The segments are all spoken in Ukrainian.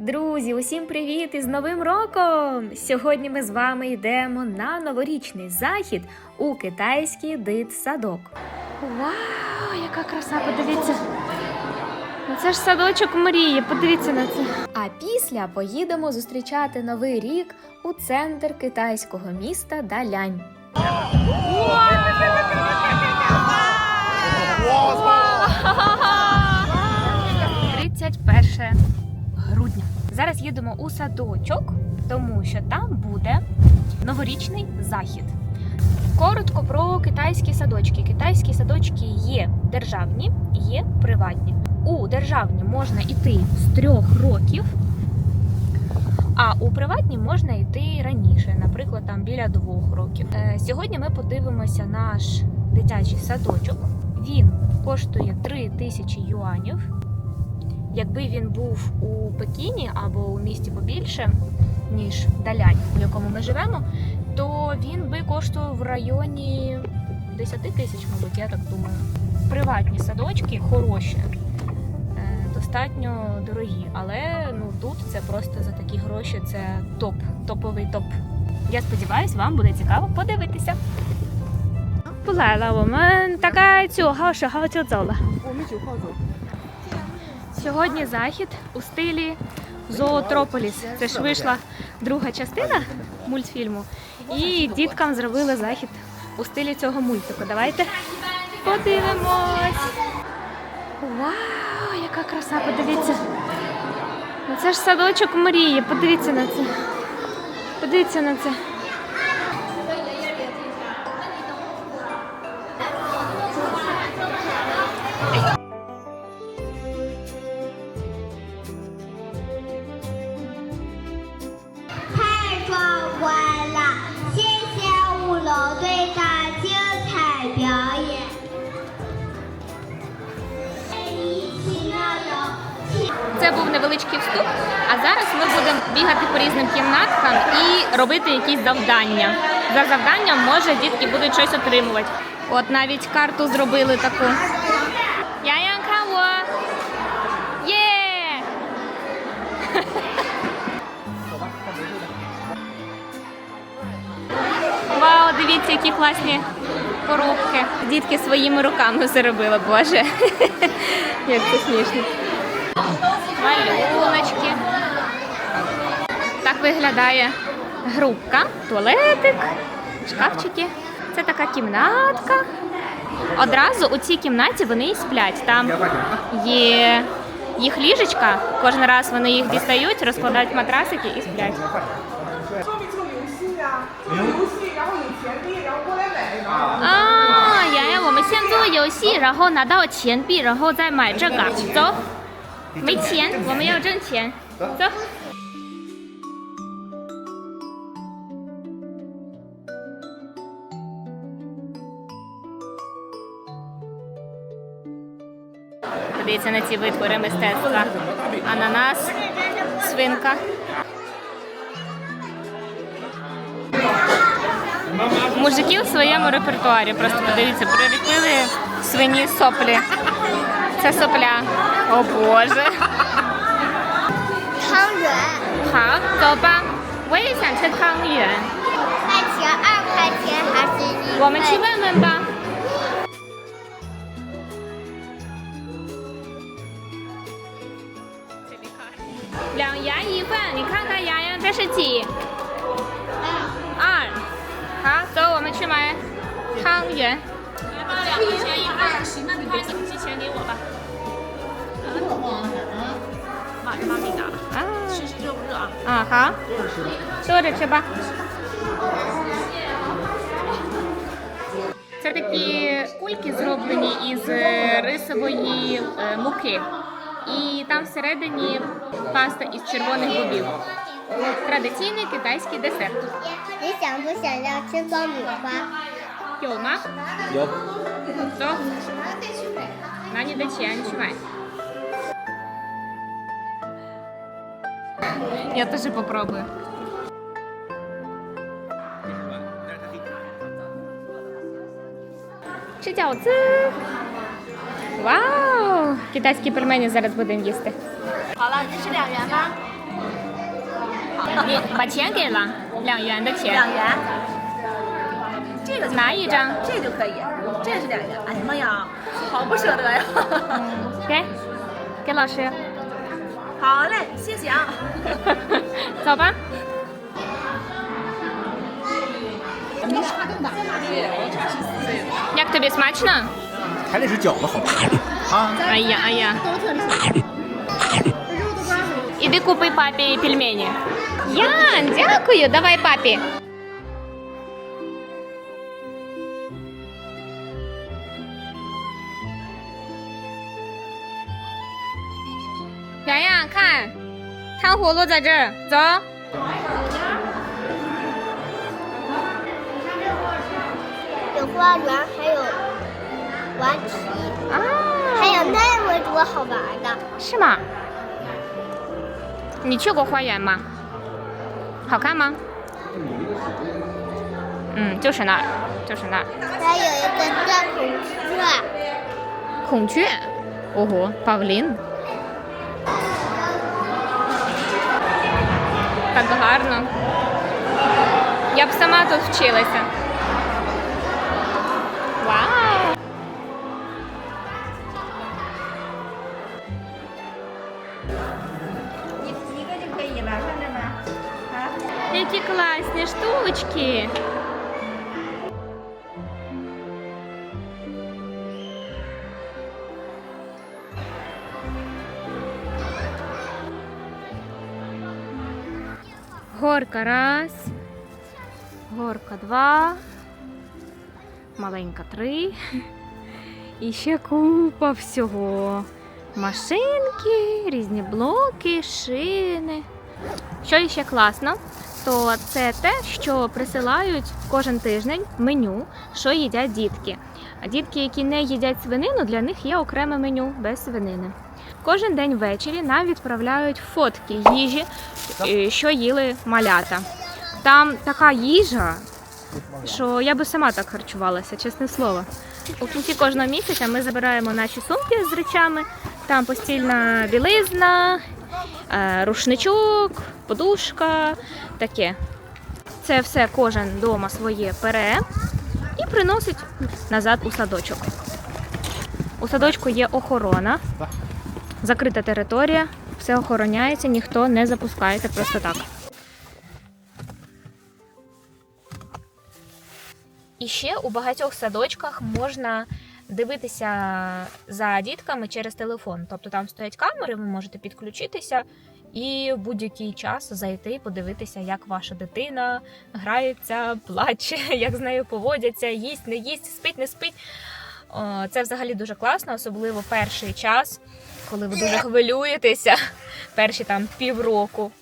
Друзі, усім привіт із Новим роком! Сьогодні ми з вами йдемо на новорічний захід у китайський дитсадок. Вау, яка краса! Подивіться! Ну це ж садочок мрії, подивіться на це. А після поїдемо зустрічати новий рік у центр китайського міста Далянь. 31 грудня. Зараз їдемо у садочок, тому що там буде новорічний захід. Коротко про китайські садочки. Китайські садочки є державні, є приватні. У державні можна йти з трьох років, а у приватні можна йти раніше, наприклад, там біля двох років. Е, сьогодні ми подивимося наш дитячий садочок. Він коштує 3 тисячі юанів. Якби він був у Пекіні або у місті побільше, ніж Далянь, у якому ми живемо, то він би коштував в районі 10 тисяч, мабуть, я так думаю. Приватні садочки хороші, е, достатньо дорогі, але ну тут це просто за такі гроші це топ, топовий топ. Я сподіваюся, вам буде цікаво подивитися. 不来了，我们大概九号、十号就走了。我们九号走。 Сьогодні захід у стилі Зоотрополіс. Це ж вийшла друга частина мультфільму. І діткам зробили захід у стилі цього мультику. Давайте подивимось. Вау, яка краса! Подивіться. Це ж садочок мрії. Подивіться на це. Подивіться на це. Був невеличкий вступ, а зараз ми будемо бігати по різним кімнаткам і робити якісь завдання. За завданням, може, дітки будуть щось отримувати. От навіть карту зробили таку. Яян каво! Є! Вау, дивіться, які класні коробки. Дітки своїми руками все робили, боже. Як це смішно малюночки. Так виглядає грубка, туалетик, шкафчики. Це така кімнатка. Одразу у цій кімнаті вони і сплять. Там є їх ліжечка. Кожен раз вони їх дістають, розкладають матрасики і сплять. 说明这个游戏呀、这个游戏，然后有钱币，然后过来买，然后 А, Яя, 我们先做游戏，然后拿到钱币，然后再买这个。走， 没钱，我们要挣钱。走。Подивіться на ці витвори мистецтва. Ананас, свинка. Мужики в своєму репертуарі. Просто подивіться, приліпили свині соплі. Це сопля. О Боже. 汤圆，好，走吧。我也想吃汤圆，块钱、二块钱还是一？我们去问问吧。两元一份，你看看洋洋这是几？二。好，走，我们去买汤圆。两块钱一份，行，那你把手机钱给我吧。 Ага. Тоже. Це такі кульки зроблені із е, рисової е, муки. І там всередині паста із червоних бобів. Традиційний китайський десерт. Йолма. Йоп. Зо. Нані дечі, анчувань. Я теж попробую. Чи ци. Вау! Китайські пельмені зараз будемо їсти. 好了，这是两元吗？ 你把钱给了，两元的钱，两元，这个就拿一张，这个就可以，这是两元。哎呀妈呀，好不舍得呀！给，给老师， 好嘞，谢谢啊。走吧。 Як тобі смачно? 还得是饺子好吃啊！ Ай я, ай я. Іди купи папі пельмені. Ян, дякую, давай папі. 洋洋看。糖葫芦在这儿走。有花园还有滑梯啊。还有那么多好玩的。是吗？你去过花园吗？好看吗？嗯就是那儿就是那儿。还有一个叫孔雀。孔雀？哦吼宝林。Гарно. Я б сама тут вчилася. Вау! Які класні штучки! Горка раз, горка два, маленька три. І ще купа всього. Машинки, різні блоки, шини. Що ще класно, то це те, що присилають кожен тиждень меню, що їдять дітки. А дітки, які не їдять свинину, для них є окреме меню без свинини. Кожен день ввечері нам відправляють фотки їжі, е, що їли малята. Там така їжа, що я би сама так харчувалася, чесне слово. У кінці кожного місяця ми забираємо наші сумки з речами. Там постільна білизна, е, рушничок, подушка, таке. Це все кожен вдома своє пере і приносить назад у садочок. У садочку є охорона, закрита територія, все охороняється, ніхто не запускається просто так. І ще у багатьох садочках можна дивитися за дітками через телефон. Тобто там стоять камери, ви можете підключитися і в будь-який час зайти, подивитися, як ваша дитина грається, плаче, як з нею поводяться, їсть, не їсть, спить, не спить. Це взагалі дуже класно, особливо перший час, коли ви дуже хвилюєтеся, перші там півроку.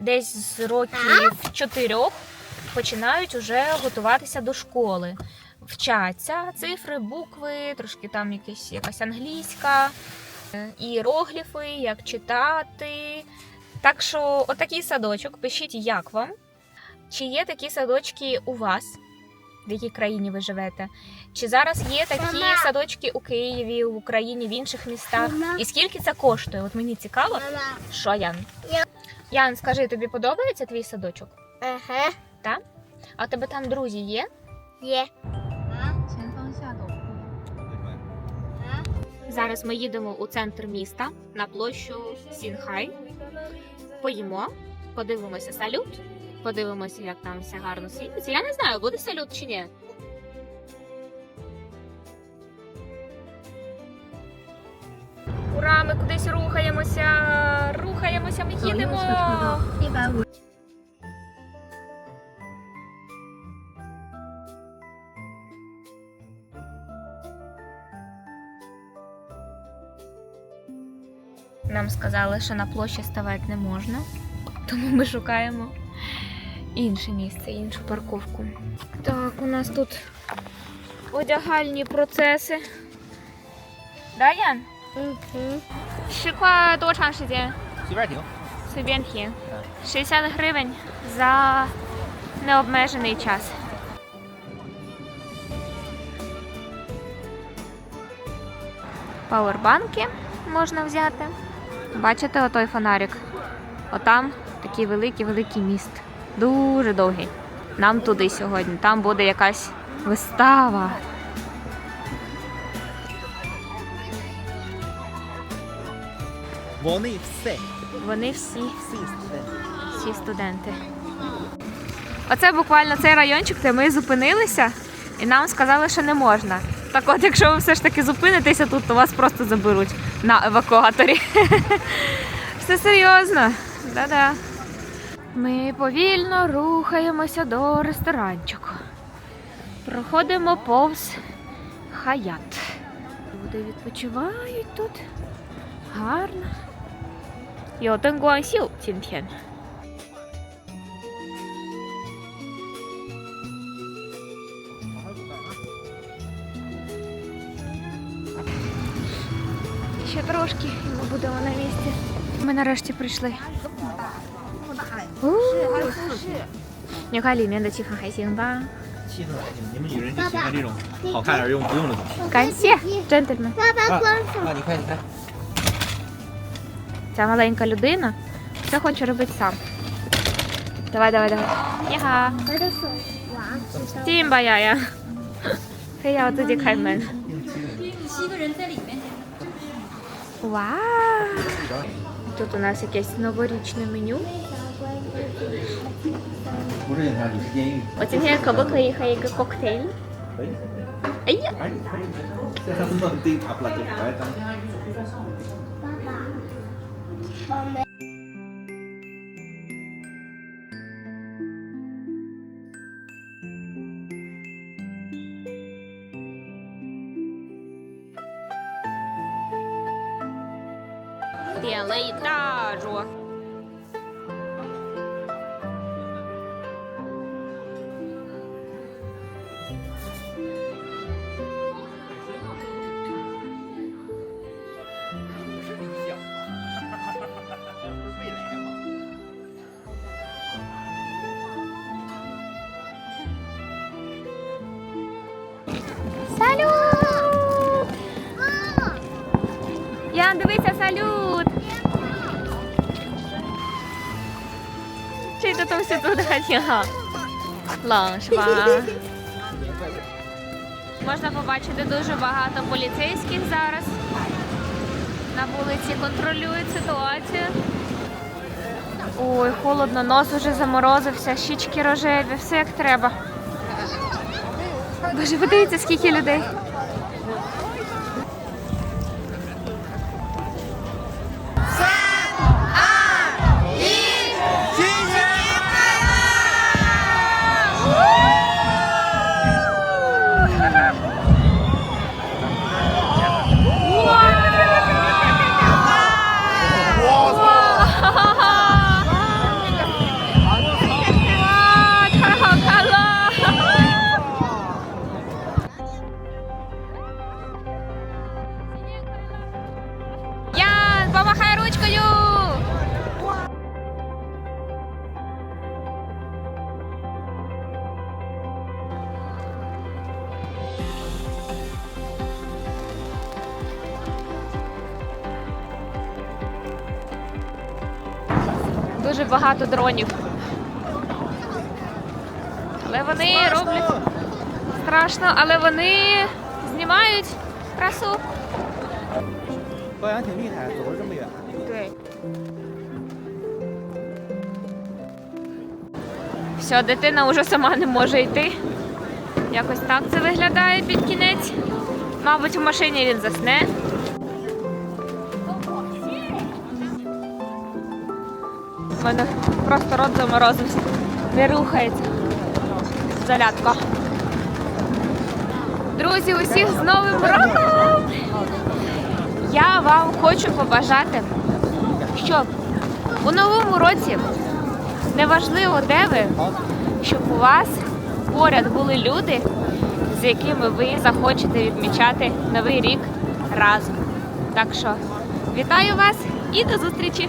Десь з років чотирьох починають уже готуватися до школи. Вчаться цифри, букви, трошки там якась, якась англійська, е, іерогліфи, як читати. Так що, отакий садочок, пишіть, як вам. Чи є такі садочки у вас, в якій країні ви живете? Чи зараз є такі Мама. садочки у Києві, в Україні, в інших містах? Мама. І скільки це коштує? От мені цікаво. Мама. Що, Ян? Я- Ян, скажи, тобі подобається твій садочок? Ага. А у тебе там друзі є? Є. Зараз ми їдемо у центр міста на площу Сінхай. Поїмо, подивимося салют, подивимося, як там все гарно світиться. Я не знаю, буде салют чи ні. Ура, ми кудись рухаємося! Рухаємося, ми їдемо! Нам сказали, що на площі ставати не можна, тому ми шукаємо інше місце, іншу парковку. Так, у нас тут одягальні процеси. Да, Ян? Угу. Шиква до часу. 60 гривень за необмежений час. Пауербанки можна взяти. Бачите отой фонарик? Отам такий великий-великий міст. Дуже довгий. Нам туди сьогодні. Там буде якась вистава. Вони все. Вони всі, Всі студенти. всі студенти. Оце буквально цей райончик, де ми зупинилися, і нам сказали, що не можна. Так от, якщо ви все ж таки зупинитеся тут, то вас просто заберуть на евакуаторі. Все серйозно. Да-да. Ми повільно рухаємося до ресторанчику. Проходимо повз хаят. Люди відпочивають тут. Гарно. Йотенгуасіл Тінт'ян. Ще трошки і ми будемо на місці. Ми нарешті прийшли У-у-у. 你看里面的气氛还行吧？气氛还行，你们女人就喜欢这种好看而又不用的东西。感谢джентльмен. 爸爸关上。啊，你快你快。 Ця маленька людина все хоче робити сам. Давай, давай, давай. Ніга. 我的手王。进吧，丫丫。非要自己开门。哇！Тут у нас якесь новорічне меню. 不是警察，你是监狱。我今天可不可以喝一个 cocktail？可以。哎呀，哎，可以。这他们弄对塔不拉就白当。爸爸。点了一大桌。Чи це там все тут хотіла? Ланг, шва. Можна побачити дуже багато поліцейських зараз. На вулиці контролюють ситуацію. Ой, холодно, нос уже заморозився, щічки рожеві, все як треба. Боже, подивіться, скільки людей. Ah! дуже багато дронів. Але вони страшно. роблять страшно, але вони знімають красу. Все, дитина вже сама не може йти. Якось так це виглядає під кінець. Мабуть, в машині він засне. Мене просто рот заморозився. Не рухається. Залятко. Друзі, усіх з Новим роком! Я вам хочу побажати, щоб у новому році неважливо, де ви, щоб у вас поряд були люди, з якими ви захочете відмічати новий рік разом. Так що вітаю вас і до зустрічі!